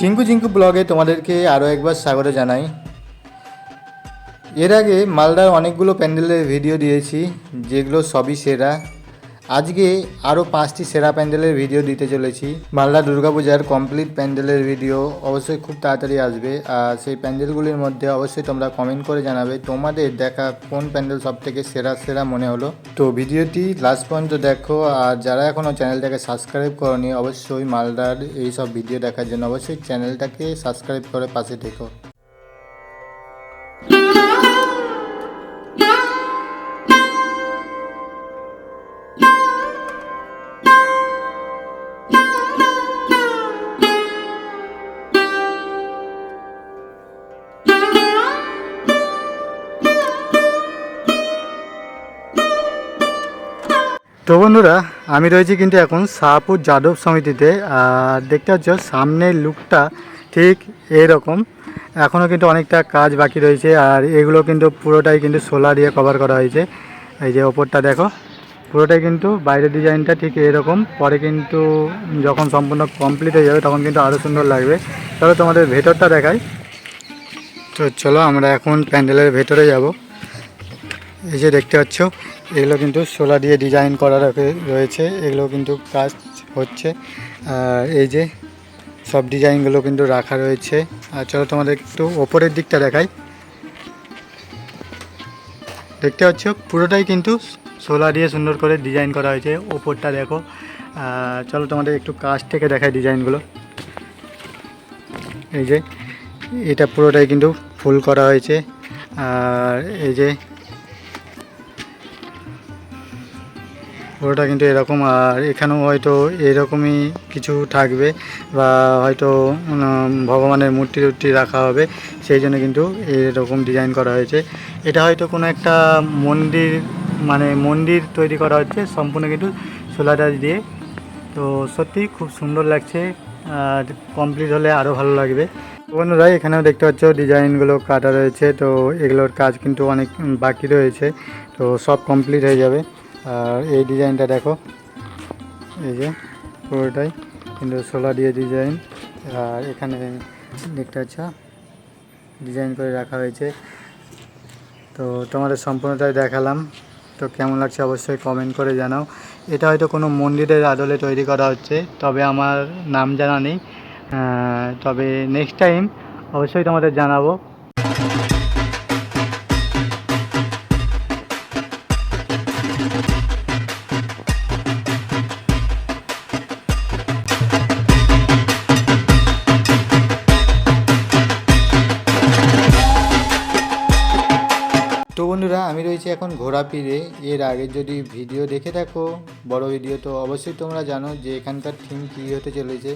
টিঙ্কু জিঙ্কু ব্লগে তোমাদেরকে আরও একবার স্বাগত জানাই। এর আগে মালদার অনেকগুলো প্যান্ডেলের ভিডিও দিয়েছি, যেগুলো সবই সেরা। আজকে আরও পাঁচটি সেরা প্যান্ডেলের ভিডিও দিতে চলেছি। মালদা দুর্গাপূজার কমপ্লিট প্যান্ডেলের ভিডিও অবশ্যই খুব তাড়াতাড়ি আসবে। আর সেই প্যান্ডেলগুলির মধ্যে অবশ্যই তোমরা কমেন্ট করে জানাবে তোমাদের দেখা কোন প্যান্ডেল সব থেকে সেরা সেরা মনে হলো। তো ভিডিওটি লাস্ট পর্যন্ত দেখো, আর যারা এখনও চ্যানেলটাকে সাবস্ক্রাইব করনি, অবশ্যই মালদার এই সব ভিডিও দেখার জন্য অবশ্যই চ্যানেলটাকে সাবস্ক্রাইব করে পাশে থেকো। তো বন্ধুরা, আমি রয়েছি কিন্তু এখন শাহপুর যাদব সমিতিতে, আর দেখতে পাচ্ছ সামনের লুকটা ঠিক এইরকম এখনও কিন্তু অনেকটা কাজ বাকি রয়েছে, আর এগুলো কিন্তু পুরোটাই কিন্তু সোলা দিয়ে কভার করা হয়েছে। এই যে ওপরটা দেখো, পুরোটাই কিন্তু বাইরের ডিজাইনটা ঠিক এরকম। পরে কিন্তু যখন সম্পূর্ণ কমপ্লিট হয়ে যাবে, তখন কিন্তু আরও সুন্দর লাগবে। তবে তোমাদের ভেতরটা দেখাই। তো চলো আমরা এখন প্যান্ডেলের ভেতরে যাব। এই যে দেখতে পাচ্ছ এগুলো কিন্তু সোলা দিয়ে ডিজাইন করা রয়েছে। এগুলো কিন্তু কাজ হচ্ছে। আর এই যে সব ডিজাইনগুলো কিন্তু রাখা রয়েছে। আর চলো তোমাদের একটু ওপরের দিকটা দেখাই। দেখতে পাচ্ছ, পুরোটাই কিন্তু সোলা দিয়ে সুন্দর করে ডিজাইন করা হয়েছে। ওপরটা দেখো। চলো তোমাদের একটু কাছ থেকে দেখাই ডিজাইনগুলো এই যে, এটা পুরোটাই কিন্তু ফুল করা হয়েছে। আর এই যে পুরোটা কিন্তু এরকম, আর এখানেও হয়তো এরকমই কিছু থাকবে বা হয়তো ভগবানের মূর্তি টুর্তি রাখা হবে, সেই জন্য কিন্তু এরকম ডিজাইন করা হয়েছে। এটা হয়তো কোনো একটা মন্দির মানে মন্দির তৈরি করা হচ্ছে সম্পূর্ণ কিন্তু সোলার দিয়ে। তো সত্যি খুব সুন্দর লাগছে, আর কমপ্লিট হলে আরও ভালো লাগবে। বন্ধুরা, এখানেও দেখতে পাচ্ছ ডিজাইনগুলো কাটা রয়েছে, তো এগুলোর কাজ কিন্তু অনেক বাকি রয়েছে, তো সব কমপ্লিট হয়ে যাবে। আর এই ডিজাইনটা দেখো। এই যে পুরোটাই কিন্তু সোলা দিয়ে ডিজাইন। আর এখানে দেখতে পাচ্ছ ডিজাইন করে রাখা হয়েছে। তো তোমাদের সম্পূর্ণটাই দেখালাম। তো কেমন লাগছে অবশ্যই কমেন্ট করে জানাও। এটা হয়তো কোনো মন্দিরের আদলে তৈরি করা হচ্ছে, তবে আমার নাম জানা নেই। তবে নেক্সট টাইম অবশ্যই তোমাদের জানাব। বন্ধুরা, আমি রয়েছি এখন ঘোরাপিড়ে এর আগে যদি ভিডিও দেখে থাকো, বড় ভিডিও, তো অবশ্যই তোমরা জানো যে এখানকার থিম কী হতে চলেছে।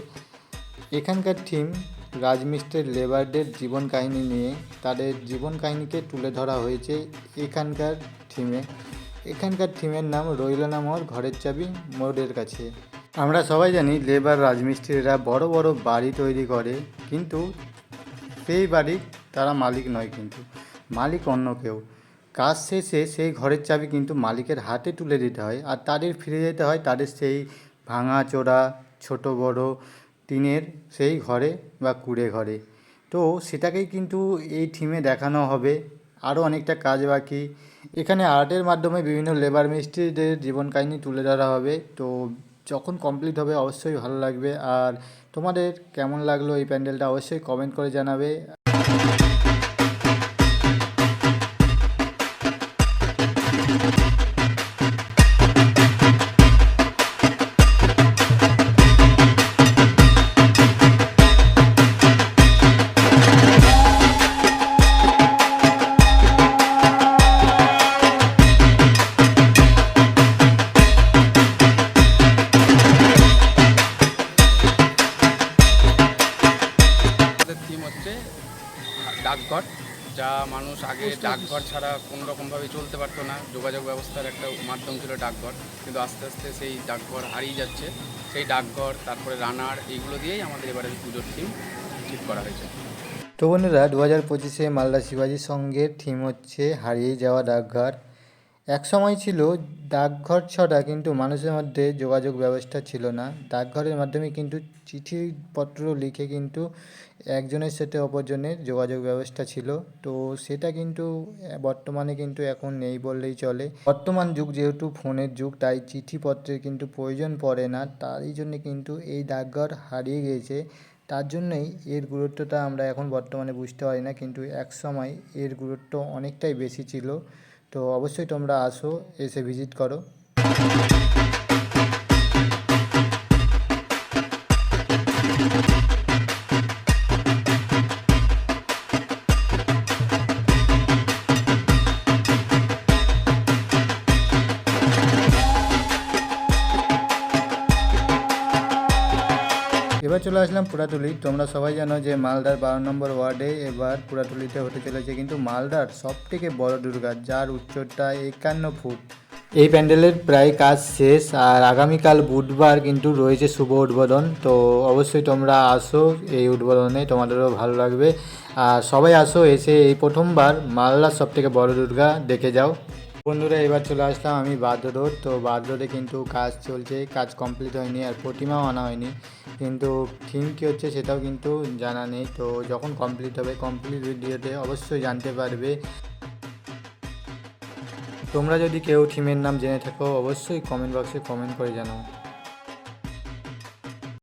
এখানকার থিম রাজমিস্ত্রির লেবারদের জীবন কাহিনী নিয়ে। তাদের জীবন কাহিনীকে তুলে ধরা হয়েছে এখানকার থিমে। এখানকার থিমের নাম রইল না মোর ঘরের চাবি মোড়ের কাছে। আমরা সবাই জানি লেবার রাজমিস্ত্রিরা বড় বড় বাড়ি তৈরি করে, কিন্তু সেই বাড়ির তারা মালিক নয় কিন্তু, মালিক অন্য কেউ। কাজ শেষে সেই ঘরের চাবি কিন্তু মালিকের হাতে তুলে দিতে হয় আর তাদের ফিরে যেতে হয় তাদের সেই ভাঙা চোরা, ছোট বড় টিনের সেই ঘরে বা কুড়ে ঘরে। তো সেটাকেই কিন্তু এই থিমে দেখানো হবে। আরও অনেকটা কাজ বাকি। এখানে আর্টের মাধ্যমে বিভিন্ন লেবার মিস্ত্রিদের জীবন কাহিনী তুলে ধরা হবে। তো যখন কমপ্লিট হবে অবশ্যই ভালো লাগবে। আর তোমাদের কেমন লাগল এই প্যান্ডেলটা অবশ্যই কমেন্ট করে জানাবে। যা মানুষ আগে ডাকঘর ছাড়া কোনো রকমভাবে চলতে পারতো না। যোগাযোগ ব্যবস্থার একটা মাধ্যম ছিল ডাকঘর। কিন্তু আস্তে আস্তে সেই ডাকঘর হারিয়ে যাচ্ছে। সেই ডাকঘর, তারপরে রানার এইগুলো দিয়েই আমাদের এবারে পুজোর থিম ঠিক করা হয়েছে। তো বন্ধুরা, দু হাজার পঁচিশে মালদা শিবাজির সঙ্গে থিম হচ্ছে হারিয়ে যাওয়া ডাকঘর। এক সময় ছিল ডাকঘর ছড়া কিন্তু মানুষের মধ্যে যোগাযোগ ব্যবস্থা ছিল না। ডাকঘরের মাধ্যমে কিন্তু চিঠিপত্র লিখে কিন্তু একজনের সাথে অপরজনের যোগাযোগ ব্যবস্থা ছিল। তো সেটা কিন্তু বর্তমানে কিন্তু এখন নেই বললেই চলে। বর্তমান যুগ যেহেতু ফোনের যুগ, তাই চিঠিপত্রের কিন্তু প্রয়োজন পড়ে না। তারই জন্য কিন্তু এই ডাকঘর হারিয়ে গিয়েছে। তার জন্যই এর গুরুত্বটা আমরা এখন বর্তমানে বুঝতে পারি না, কিন্তু এক সময় এর গুরুত্ব অনেকটাই বেশি ছিল। তো অবশ্যই তোমরা আসো এসে ভিজিট করো। এবার চলে আসলাম পুরাতুলি তোমরা সবাই জানো যে মালদার বারো নম্বর ওয়ার্ডে এবার পুরাতুলিতে হতে চলেছে কিন্তু মালদার সব থেকে বড় দুর্গা যার উচ্চতা একান্ন ফুট। এই প্যান্ডেলের প্রায় কাজ শেষ আর আগামীকাল বুধবার কিন্তু রয়েছে শুভ উদ্বোধন। তো অবশ্যই তোমরা আসো, এই উদ্বোধনে তোমাদেরও ভালো লাগবে। আর সবাই আসো, এসে এই প্রথমবার মালদার সব থেকে বড় দুর্গা দেখে যাও। বন্ধুরা, এবার চলে আসলাম আমি বাদ রোড তো বাদ রোডে কিন্তু কাজ চলছে, কাজ কমপ্লিট হয়নি আর প্রতিমাও আনা হয়নি। কিন্তু থিম কী হচ্ছে সেটাও কিন্তু জানা নেই। তো যখন কমপ্লিট হবে কমপ্লিট ভিডিওতে অবশ্যই জানতে পারবে। তোমরা যদি কেউ থিমের নাম জেনে থাকো, অবশ্যই কমেন্ট বক্সে কমেন্ট করে জানাও।